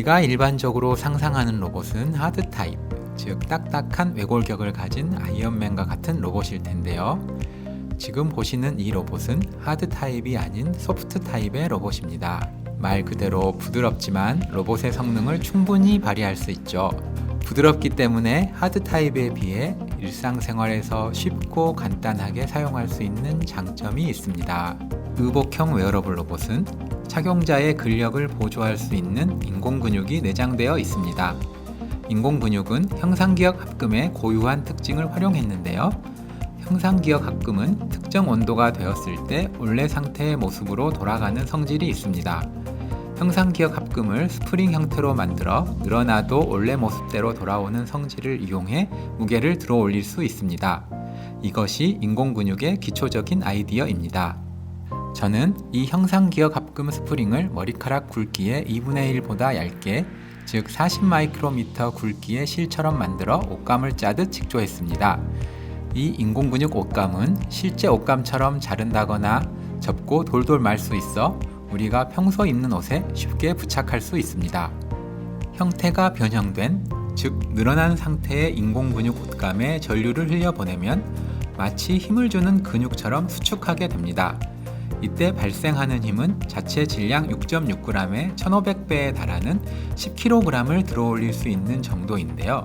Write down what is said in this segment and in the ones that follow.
우리가 일반적으로 상상하는 로봇은 하드 타입, 즉 딱딱한 외골격을 가진 아이언맨과 같은 로봇일 텐데요. 지금 보시는 이 로봇은 하드 타입이 아닌 소프트 타입의 로봇입니다. 말 그대로 부드럽지만 로봇의 성능을 충분히 발휘할 수 있죠. 부드럽기 때문에 하드 타입에 비해 일상생활에서 쉽고 간단하게 사용할 수 있는 장점이 있습니다. 의복형 웨어러블 로봇은 착용자의 근력을 보조할 수 있는 인공근육이 내장되어 있습니다. 인공근육은 형상기억 합금의 고유한 특징을 활용했는데요. 형상기억 합금은 특정 온도가 되었을 때 원래 상태의 모습으로 돌아가는 성질이 있습니다. 형상기억 합금을 스프링 형태로 만들어 늘어나도 원래 모습대로 돌아오는 성질을 이용해 무게를 들어 올릴 수 있습니다. 이것이 인공근육의 기초적인 아이디어입니다. 저는 이 형상기억 합금 스프링을 머리카락 굵기의 2분의 1보다 얇게 즉 40 마이크로미터 굵기의 실처럼 만들어 옷감을 짜듯 직조했습니다. 이 인공근육 옷감은 실제 옷감처럼 자른다거나 접고 돌돌 말 수 있어 우리가 평소 입는 옷에 쉽게 부착할 수 있습니다. 형태가 변형된, 즉 늘어난 상태의 인공근육 옷감에 전류를 흘려보내면 마치 힘을 주는 근육처럼 수축하게 됩니다. 이때 발생하는 힘은 자체 질량 6.6g의 1500배에 달하는 10kg을 들어올릴 수 있는 정도인데요.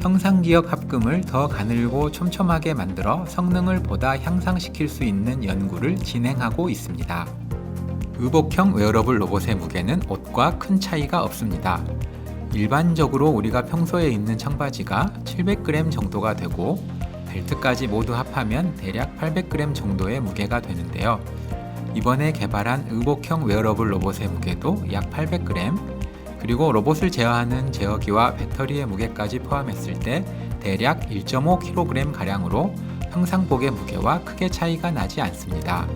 형상기억 합금을 더 가늘고 촘촘하게 만들어 성능을 보다 향상시킬 수 있는 연구를 진행하고 있습니다. 의복형 웨어러블 로봇의 무게는 옷과 큰 차이가 없습니다. 일반적으로 우리가 평소에 입는 청바지가 700g 정도가 되고 벨트까지 모두 합하면 대략 800g 정도의 무게가 되는데요. 이번에 개발한 의복형 웨어러블 로봇의 무게도 약 800g, 그리고 로봇을 제어하는 제어기와 배터리의 무게까지 포함했을 때 대략 1.5kg 가량으로 평상복의 무게와 크게 차이가 나지 않습니다.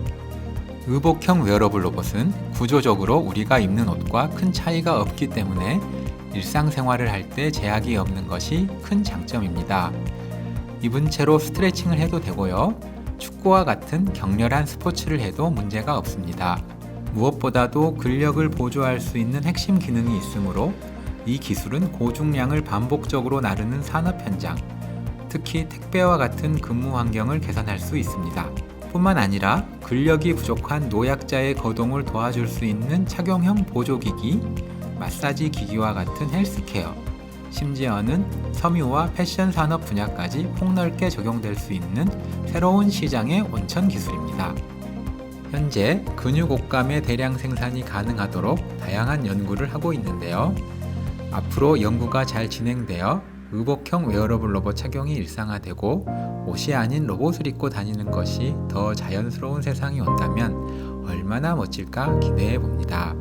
의복형 웨어러블 로봇은 구조적으로 우리가 입는 옷과 큰 차이가 없기 때문에 일상생활을 할 때 제약이 없는 것이 큰 장점입니다. 입은 채로 스트레칭을 해도 되고요. 축구와 같은 격렬한 스포츠를 해도 문제가 없습니다. 무엇보다도 근력을 보조할 수 있는 핵심 기능이 있으므로 이 기술은 고중량을 반복적으로 나르는 산업 현장, 특히 택배와 같은 근무 환경을 개선할 수 있습니다. 뿐만 아니라 근력이 부족한 노약자의 거동을 도와줄 수 있는 착용형 보조기기, 마사지 기기와 같은 헬스케어, 심지어는 섬유와 패션 산업 분야까지 폭넓게 적용될 수 있는 새로운 시장의 원천 기술입니다. 현재 근육 옷감의 대량 생산이 가능하도록 다양한 연구를 하고 있는데요. 앞으로 연구가 잘 진행되어 의복형 웨어러블 로봇 착용이 일상화되고 옷이 아닌 로봇을 입고 다니는 것이 더 자연스러운 세상이 온다면 얼마나 멋질까 기대해 봅니다.